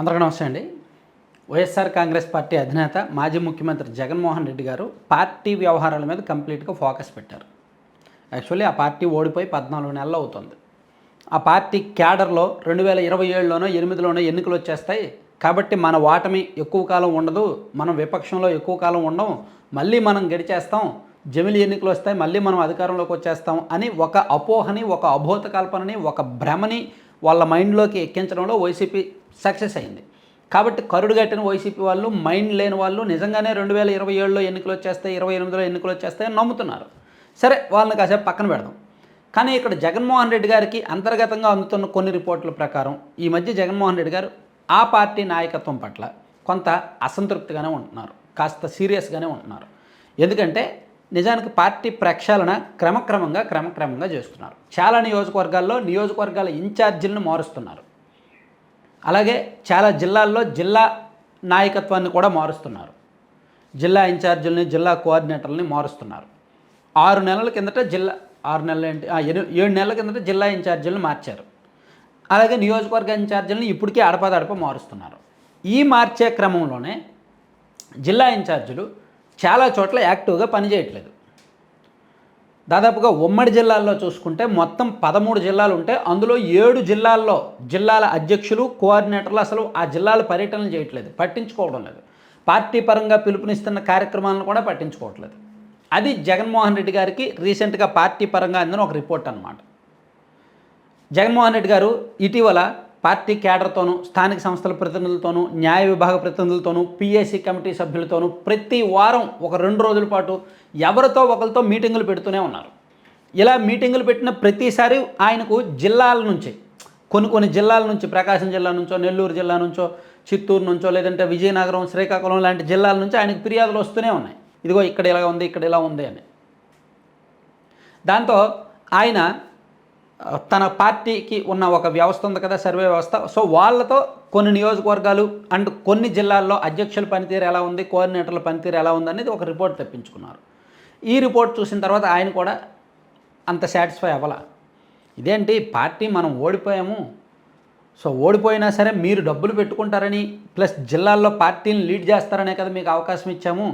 అందరికీ నమస్తే అండి. వైఎస్ఆర్ కాంగ్రెస్ పార్టీ అధినేత మాజీ ముఖ్యమంత్రి జగన్మోహన్ రెడ్డి గారు పార్టీ వ్యవహారాల మీద కంప్లీట్గా ఫోకస్ పెట్టారు. యాక్చువల్లీ ఆ పార్టీ ఓడిపోయి పద్నాలుగు నెలలు అవుతుంది. ఆ పార్టీ క్యాడర్లో రెండు వేల ఇరవై ఏడులోనో ఎనిమిదిలోనో ఎన్నికలు వచ్చేస్తాయి. కాబట్టి మన వాటమి ఎక్కువ కాలం ఉండదు మనం విపక్షంలో ఎక్కువ కాలం ఉండం మళ్ళీ మనం గడిచేస్తాం జమిలి ఎన్నికలు వస్తాయి మళ్ళీ మనం అధికారంలోకి వచ్చేస్తాం అని ఒక అపోహని ఒక అభూత కల్పనని ఒక భ్రమని వాళ్ళ మైండ్లోకి ఎక్కించడంలో వైసీపీ సక్సెస్ అయింది. కాబట్టి కరుడు కట్టిన వైసీపీ వాళ్ళు మైండ్ లేని వాళ్ళు నిజంగానే రెండు వేల ఇరవై ఏడులో ఎన్నికలు వచ్చేస్తాయి ఇరవై ఎనిమిదిలో ఎన్నికలు వచ్చేస్తాయని నమ్ముతున్నారు. సరే వాళ్ళని కాసేపు పక్కన పెడదాం. కానీ ఇక్కడ జగన్మోహన్ రెడ్డి గారికి అంతర్గతంగా అందుతున్న కొన్ని రిపోర్టుల ప్రకారం ఈ మధ్య జగన్మోహన్ రెడ్డి గారు ఆ పార్టీ నాయకత్వం పట్ల కొంత అసంతృప్తిగానే ఉంటున్నారు. కాస్త సీరియస్గానే ఉంటున్నారు. ఎందుకంటే నిజానికి పార్టీ ప్రక్షాళన క్రమక్రమంగా క్రమక్రమంగా చేస్తున్నారు. చాలా నియోజకవర్గాల్లో నియోజకవర్గాల ఇన్ఛార్జీలను మారుస్తున్నారు. అలాగే చాలా జిల్లాల్లో జిల్లా నాయకత్వాన్ని కూడా మారుస్తున్నారు. జిల్లా ఇన్ఛార్జీలని జిల్లా కోఆర్డినేటర్లని మారుస్తున్నారు. ఆరు నెలల కిందట జిల్లా ఆరు నెలలు ఏంటి? ఆ, ఏడు నెలల కిందట జిల్లా ఇన్ఛార్జీలను మార్చారు. అలాగే నియోజకవర్గ ఇన్ఛార్జీలను ఇప్పటికే అడపదడప మారుస్తున్నారు. ఈ మార్చే క్రమంలోనే జిల్లా ఇన్ఛార్జీలు చాలా చోట్ల యాక్టివ్గా పనిచేయట్లేదు. దాదాపుగా ఉమ్మడి జిల్లాల్లో చూసుకుంటే మొత్తం పదమూడు జిల్లాలు ఉంటాయి అందులో ఏడు జిల్లాల్లో జిల్లాల అధ్యక్షులు కోఆర్డినేటర్లు అసలు ఆ జిల్లాల పర్యటనలు చేయట్లేదు పట్టించుకోవడం లేదు. పార్టీ పరంగా పిలుపునిస్తున్న కార్యక్రమాలను కూడా పట్టించుకోవట్లేదు. అది జగన్మోహన్ రెడ్డి గారికి రీసెంట్గా పార్టీ పరంగా అందిన ఒక రిపోర్ట్ అన్నమాట. జగన్మోహన్ రెడ్డి గారు ఇటీవల పార్టీ క్యాడర్తోనూ స్థానిక సంస్థల ప్రతినిధులతోనూ న్యాయ విభాగ ప్రతినిధులతోనూ పిఎస్సి కమిటీ సభ్యులతోనూ ప్రతి వారం ఒక రెండు రోజుల పాటు ఎవరితో ఒకరితో మీటింగులు పెడుతూనే ఉన్నారు. ఇలా మీటింగులు పెట్టిన ప్రతిసారి ఆయనకు జిల్లాల నుంచి కొన్ని కొన్ని జిల్లాల నుంచి ప్రకాశం జిల్లా నుంచో నెల్లూరు జిల్లా నుంచో చిత్తూరు నుంచో లేదంటే విజయనగరం శ్రీకాకుళం లాంటి జిల్లాల నుంచి ఆయనకు ఫిర్యాదులు వస్తూనే ఉన్నాయి. ఇదిగో ఇక్కడ ఇలా ఉంది ఇక్కడ ఇలా ఉంది అని. దాంతో ఆయన తన పార్టీకి ఉన్న ఒక వ్యవస్థ ఉంది కదా సర్వే వ్యవస్థ. సో వాళ్ళతో కొన్ని నియోజకవర్గాలు అండ్ కొన్ని జిల్లాల్లో అధ్యక్షుల పనితీరు ఎలా ఉంది కోఆర్డినేటర్ల పనితీరు ఎలా ఉంది అనేది ఒక రిపోర్ట్ తెప్పించుకున్నారు. ఈ రిపోర్ట్ చూసిన తర్వాత ఆయన కూడా అంత సాటిస్ఫై అవ్వాల. ఇదేంటి పార్టీ మనం ఓడిపోయాము. సో ఓడిపోయినా సరే మీరు డబ్బులు పెట్టుకుంటారని ప్లస్ జిల్లాల్లో పార్టీని లీడ్ చేస్తారనే కదా మీకు అవకాశం ఇచ్చాము.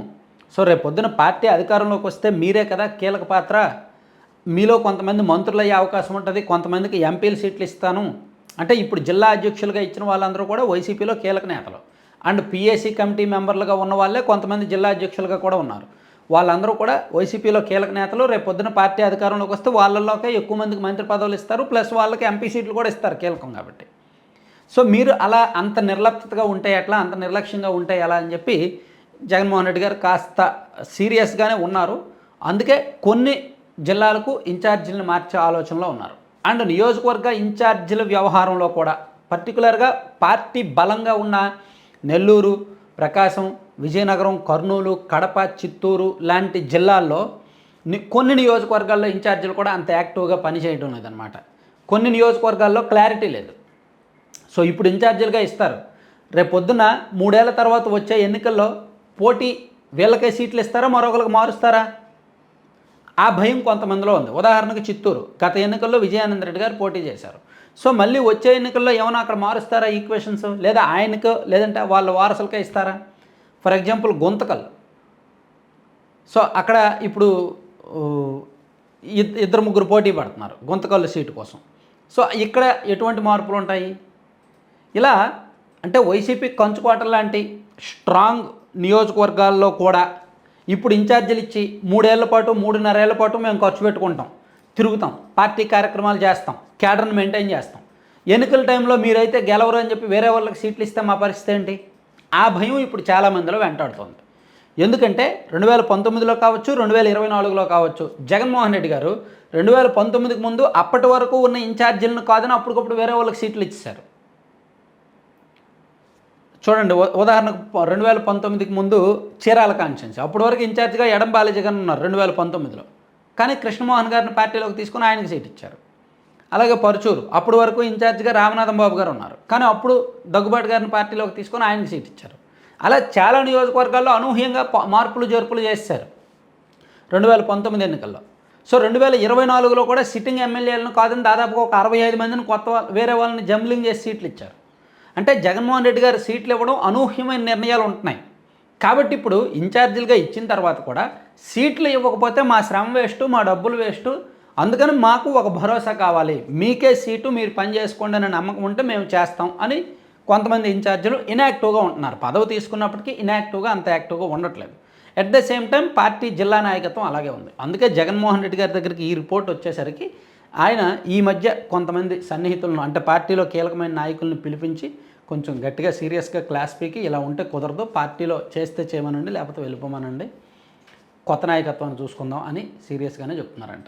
సో రేపు పొద్దున పార్టీ అధికారంలోకి వస్తే మీరే కదా కీలక పాత్ర. మీలో కొంతమంది మంత్రులు అయ్యే అవకాశం ఉంటుంది కొంతమందికి ఎంపీలు సీట్లు ఇస్తాను. అంటే ఇప్పుడు జిల్లా అధ్యక్షులుగా ఇచ్చిన వాళ్ళందరూ కూడా వైసీపీలో కీలక నేతలు. అండ్ పిఎస్సి కమిటీ మెంబర్లుగా ఉన్న వాళ్ళే కొంతమంది జిల్లా అధ్యక్షులుగా కూడా ఉన్నారు. వాళ్ళందరూ కూడా వైసీపీలో కీలక నేతలు రేపు పొద్దున పార్టీ అధికారంలోకి వస్తే వాళ్ళలోకే ఎక్కువ మందికి మంత్రి పదవులు ఇస్తారు ప్లస్ వాళ్ళకి ఎంపీ సీట్లు కూడా ఇస్తారు కీలకం కాబట్టి. సో మీరు అలా అంత నిర్లప్తగా ఉంటే ఎట్లా అంత నిర్లక్ష్యంగా ఉంటే ఎలా అని చెప్పి జగన్మోహన్ రెడ్డి గారు కాస్త సీరియస్గానే ఉన్నారు. అందుకే కొన్ని జిల్లాలకు ఇన్ఛార్జీలను మార్చే ఆలోచనలో ఉన్నారు. అండ్ నియోజకవర్గ ఇన్ఛార్జీల వ్యవహారంలో కూడా పర్టికులర్గా పార్టీ బలంగా ఉన్న నెల్లూరు ప్రకాశం విజయనగరం కర్నూలు కడప చిత్తూరు లాంటి జిల్లాల్లో కొన్ని నియోజకవర్గాల్లో ఇన్ఛార్జీలు కూడా అంత యాక్టివ్గా పనిచేయడం లేదనమాట కొన్ని నియోజకవర్గాల్లో క్లారిటీ లేదు. సో ఇప్పుడు ఇన్ఛార్జీలుగా ఇస్తారు. రేపు పొద్దున మూడేళ్ళ తర్వాత వచ్చే ఎన్నికల్లో పోటీ వీళ్ళకే సీట్లు ఇస్తారా? మరొకరికి మారుస్తారా? ఆ భయం కొంతమందిలో ఉంది. ఉదాహరణకు చిత్తూరు. గత ఎన్నికల్లో విజయానంద రెడ్డి గారు పోటీ చేశారు. సో మళ్ళీ వచ్చే ఎన్నికల్లో ఏమైనా అక్కడ మారుస్తారా ఈక్వేషన్స్? లేదా ఆయనకు లేదంటే వాళ్ళ వారసులకే ఇస్తారా? For example Guntakal. సో అక్కడ ఇప్పుడు ఇద్- ఇద్దరు ముగ్గురు పోటీ పడుతున్నారు గుంతకల్లు సీటు కోసం. సో ఇక్కడ ఎటువంటి మార్పులు ఉంటాయి? ఇలా అంటే వైసీపీ కంచుకోట లాంటి స్ట్రాంగ్ నియోజకవర్గాల్లో కూడా ఇప్పుడు ఇన్ఛార్జీలు ఇచ్చి మూడేళ్ళ పాటు మూడున్నరేళ్ళ పాటు మేము ఖర్చు పెట్టుకుంటాం. తిరుగుతాం. పార్టీ కార్యక్రమాలు చేస్తాం. క్యాడర్ని మెయింటైన్ చేస్తాం. ఎన్నికల టైంలో మీరైతే గెలవరు అని చెప్పి వేరే వాళ్ళకి సీట్లు ఇస్తే మా పరిస్థితి ఏంటి? ఆ భయం ఇప్పుడు చాలామందిలో వెంటాడుతోంది. ఎందుకంటే రెండు వేల పంతొమ్మిదిలో కావచ్చు రెండు వేల ఇరవై నాలుగులో కావచ్చు జగన్మోహన్ రెడ్డి గారు రెండు వేల పంతొమ్మిదికి ముందు అప్పటి వరకు ఉన్న ఇన్ఛార్జీలను కాదని అప్పటికప్పుడు వేరే వాళ్ళకి సీట్లు ఇచ్చేశారు. చూడండి ఉదాహరణకు రెండు వేల పంతొమ్మిదికి ముందు చీరాల కాన్స్టిట్యున్సీ. అప్పటి వరకు ఇన్ఛార్జిగా ఎడం బాలజగన్ ఉన్నారు రెండు వేల పంతొమ్మిదిలో. కానీ కృష్ణమోహన్ గారిని పార్టీలోకి తీసుకుని ఆయనకి సీట్ ఇచ్చారు. అలాగే పరుచూరు అప్పటి వరకు ఇన్ఛార్జ్గా రామనాథం బాబు గారు ఉన్నారు. కానీ అప్పుడు దగ్గుబాటు గారిని పార్టీలోకి తీసుకొని ఆయనకి సీట్ ఇచ్చారు. అలా చాలా నియోజకవర్గాల్లో అనూహ్యంగా మార్పులు జరుపులు చేశారు రెండు వేల పంతొమ్మిది ఎన్నికల్లో. సో రెండు వేల ఇరవై నాలుగులో కూడా సిట్టింగ్ ఎమ్మెల్యేలను కాదని దాదాపుగా ఒక అరవై ఐదు మందిని కొత్త వేరే వాళ్ళని జంబ్లింగ్ చేసి సీట్లు ఇచ్చారు. అంటే జగన్మోహన్ రెడ్డి గారు సీట్లు ఇవ్వడం అనూహ్యమైన నిర్ణయాలు ఉంటున్నాయి. కాబట్టి ఇప్పుడు ఇన్ఛార్జీలుగా ఇచ్చిన తర్వాత కూడా సీట్లు ఇవ్వకపోతే మా శ్రమ వేస్ట్ మా డబ్బులు వేస్ట్. అందుకని మాకు ఒక భరోసా కావాలి. మీకే సీటు మీరు పని చేసుకోండి అనే నమ్మకం ఉంటే మేము చేస్తాం అని కొంతమంది ఇన్ఛార్జీలు ఇన్యాక్టివ్గా ఉంటున్నారు. పదవి తీసుకున్నప్పటికీ ఇన్యాక్టివ్గా అంత యాక్టివ్గా ఉండట్లేదు. At the same time party జిల్లా నాయకత్వం అలాగే ఉంది. అందుకే జగన్మోహన్ రెడ్డి గారి దగ్గరికి ఈ రిపోర్ట్ వచ్చేసరికి ఆయన ఈ మధ్య కొంతమంది సన్నిహితులను అంటే పార్టీలో కీలకమైన నాయకులను పిలిపించి కొంచెం గట్టిగా సీరియస్గా క్లాస్ పీకి ఇలా ఉంటే కుదరదు పార్టీలో చేస్తే చేయమనండి లేకపోతే వెళ్ళిపోమనండి కొత్త నాయకత్వాన్ని చూసుకుందాం అని సీరియస్గానే చెప్తున్నారంట.